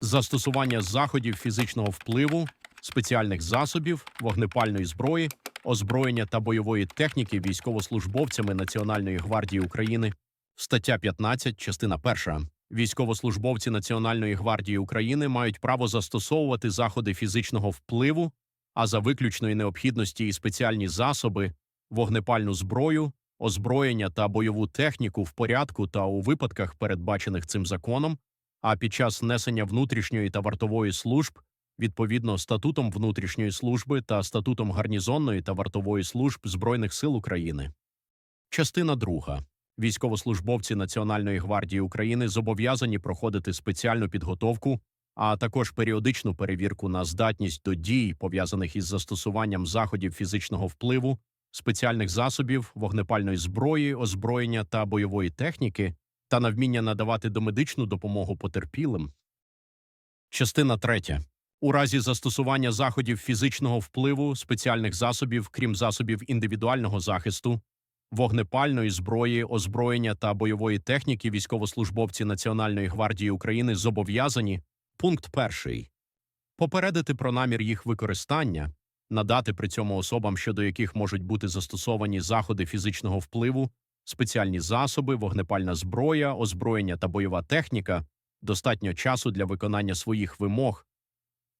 застосування заходів фізичного впливу, спеціальних засобів, вогнепальної зброї, озброєння та бойової техніки військовослужбовцями Національної гвардії України, стаття 15, частина 1. Військовослужбовці Національної гвардії України мають право застосовувати заходи фізичного впливу, а за виключної необхідності і спеціальні засоби, вогнепальну зброю, озброєння та бойову техніку в порядку та у випадках, передбачених цим законом, а під час несення внутрішньої та вартової служб відповідно статутом внутрішньої служби та статутом гарнізонної та вартової служб Збройних сил України. Частина друга. Військовослужбовці Національної гвардії України зобов'язані проходити спеціальну підготовку, а також періодичну перевірку на здатність до дій, пов'язаних із застосуванням заходів фізичного впливу, спеціальних засобів, вогнепальної зброї, озброєння та бойової техніки, та на вміння надавати домедичну допомогу потерпілим. Частина третя. У разі застосування заходів фізичного впливу, спеціальних засобів, крім засобів індивідуального захисту, вогнепальної зброї, озброєння та бойової техніки військовослужбовці Національної гвардії України зобов'язані пункт перший попередити про намір їх використання, надати при цьому особам, щодо яких можуть бути застосовані заходи фізичного впливу, спеціальні засоби, вогнепальна зброя, озброєння та бойова техніка, достатньо часу для виконання своїх вимог.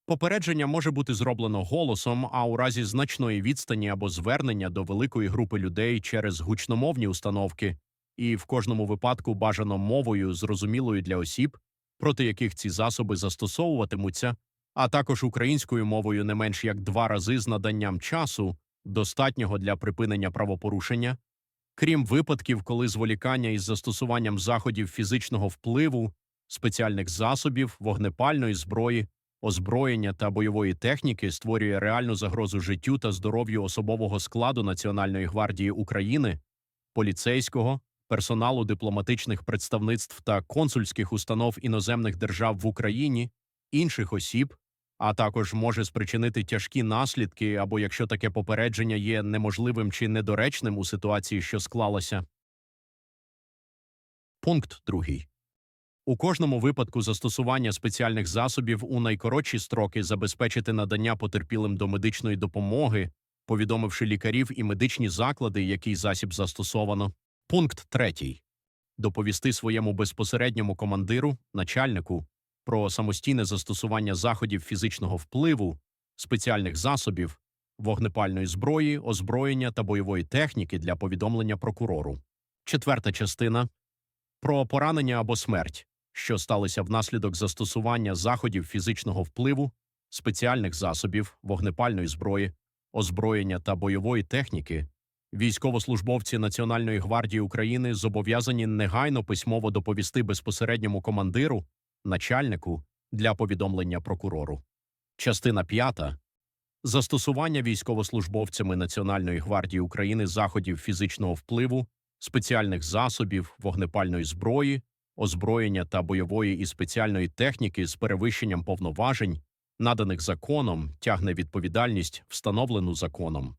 Попередження може бути зроблено голосом, а у разі значної відстані або звернення до великої групи людей через гучномовні установки, і в кожному випадку бажано мовою, зрозумілою для осіб, проти яких ці засоби застосовуватимуться, а також українською мовою не менш як два рази з наданням часу, достатнього для припинення правопорушення, крім випадків, коли зволікання із застосуванням заходів фізичного впливу, спеціальних засобів, вогнепальної зброї, озброєння та бойової техніки створює реальну загрозу життю та здоров'ю особового складу Національної гвардії України, поліцейського, персоналу дипломатичних представництв та консульських установ іноземних держав в Україні, інших осіб, а також може спричинити тяжкі наслідки або якщо таке попередження є неможливим чи недоречним у ситуації, що склалася. Пункт другий. У кожному випадку застосування спеціальних засобів у найкоротші строки забезпечити надання потерпілим до медичної допомоги, повідомивши лікарів і медичні заклади, який засіб застосовано. Пункт третій. Доповісти своєму безпосередньому командиру, начальнику, про самостійне застосування заходів фізичного впливу, спеціальних засобів, вогнепальної зброї, озброєння та бойової техніки для повідомлення прокурору. Четверта частина про поранення або смерть, що сталися внаслідок застосування заходів фізичного впливу, спеціальних засобів, вогнепальної зброї, озброєння та бойової техніки. Військовослужбовці Національної гвардії України зобов'язані негайно письмово доповісти безпосередньому командиру, начальнику для повідомлення прокурору. Частина п'ята застосування військовослужбовцями Національної гвардії України заходів фізичного впливу, спеціальних засобів, вогнепальної зброї, озброєння та бойової і спеціальної техніки з перевищенням повноважень, наданих законом, тягне відповідальність, встановлену законом.